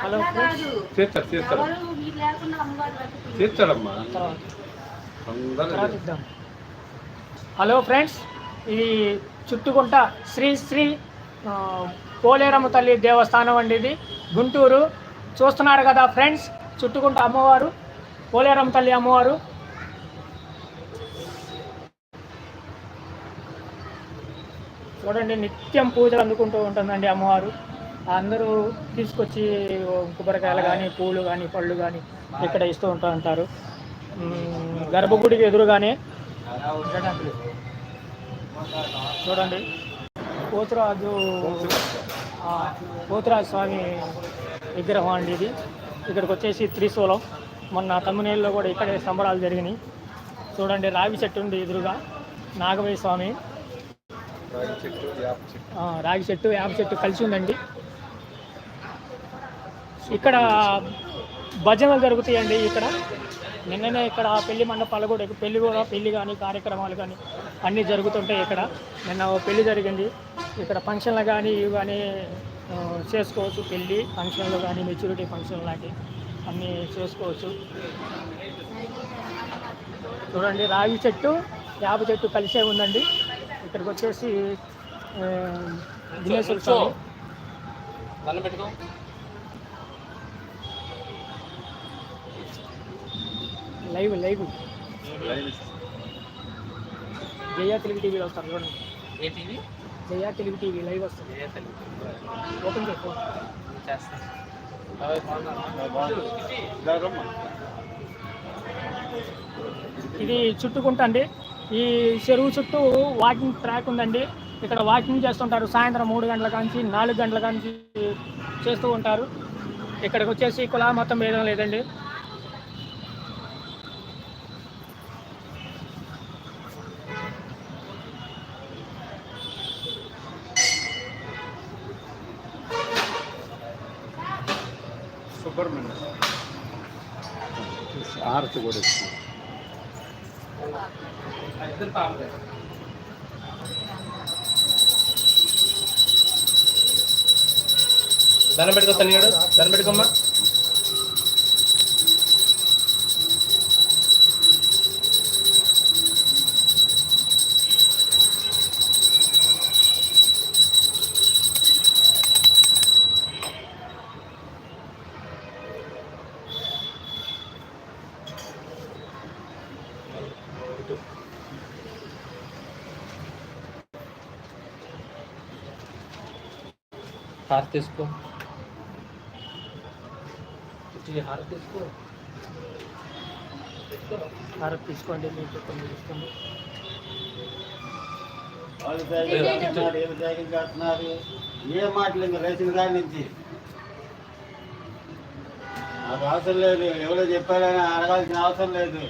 Hello. Friends hello ఇది చుట్టుకుంట శ్రీ శ్రీ పోలేరమ్మ తల్లి దేవస్థానం అండి ఇది. గుంటూరు. చూస్తున్నారు కదా ఫ్రెండ్స్ చుట్టుకుంట అమ్మవారు పోలేరమ్మ తల్లి అమ్మవారు. చూడండి నిత్యం పూజలు అందుకుంటూ ఉంటుందండి అమ్మవారు. అందరూ తీసుకొచ్చి కొబ్బరికాయలు కానీ పూలు కానీ పళ్ళు కానీ ఇక్కడ ఇస్తూ ఉంటూ ఉంటారు. గర్భగుడికి ఎదురుగానే చూడండి పోతురాజు పోతురాజు స్వామి విగ్రహం అండి ఇది. ఇక్కడికి వచ్చేసి త్రిశూలం. మొన్న తమ్మునేళ్ళలో కూడా ఇక్కడే సంబరాలు జరిగినాయి. చూడండి రావి చెట్టు ఉంది ఎదురుగా. నాగవయ్య స్వామి. రాగి చెట్టు వేప చెట్టు. రాగి చెట్టు వేప చెట్టు కలిసి ఉందండి. ఇక్కడ భజనలు జరుగుతాయండి ఇక్కడ. నిన్ననే ఇక్కడ పెళ్ళి మండపాలు కూడా పెళ్ళి కూడా పెళ్ళి కానీ కార్యక్రమాలు కానీ అన్నీ జరుగుతుంటాయి ఇక్కడ. నిన్న ఓ పెళ్ళి జరిగింది. ఇక్కడ ఫంక్షన్లు కానీ ఇవి కానీ చేసుకోవచ్చు. పెళ్ళి ఫంక్షన్లు కానీ మెచ్యూరిటీ ఫంక్షన్ లాంటివి అన్నీ చేసుకోవచ్చు. చూడండి రాగి చెట్టు వేప చెట్టు కలిసే ఉందండి. ఇక్కడికి వచ్చేసి ఆ, విఘ్నేశ్వర స్వామి. దండం పెట్టుకో. Live live. జయ తెలుగు టీవీలో వస్తారు చూడండి. ఏ TV? Jaya Telugu TV live వస్తుంది. ఏ తెలుగు ఓపెన్ చేసుకో చేస్తాను ఇదారమ్మా ఇది చుట్టుకుంటా అండి. ఈ చెరువు చుట్టూ వాకింగ్ ట్రాక్ ఉందండి. ఇక్కడ వాకింగ్ చేస్తుంటారు. సాయంత్రం మూడు గంటల కాంచి నాలుగు గంటల కాంచి చేస్తూ ఉంటారు. ఇక్కడికి వచ్చేసి కులా మొత్తం భేదం లేదండి. సుబ్రహ్మణ్యం. కూడా ఇద్దరు పాపలే దండం పెట్టుకో తల్లిగాడు దండం పెట్టుకోమ్మా. హారతి తీసుకో. ఇటు హారతి తీసుకో. భారత్ తీసుకోండి వాళ్ళు సైకిల్ ఏమి సైకిల్ చేస్తున్నారు? ఏ మాటలు ఇంకా రైతుల దాని నుంచి? నాకు అవసరం లేదు. ఎవరో చెప్పారని అడగాల్సిన అవసరం లేదు.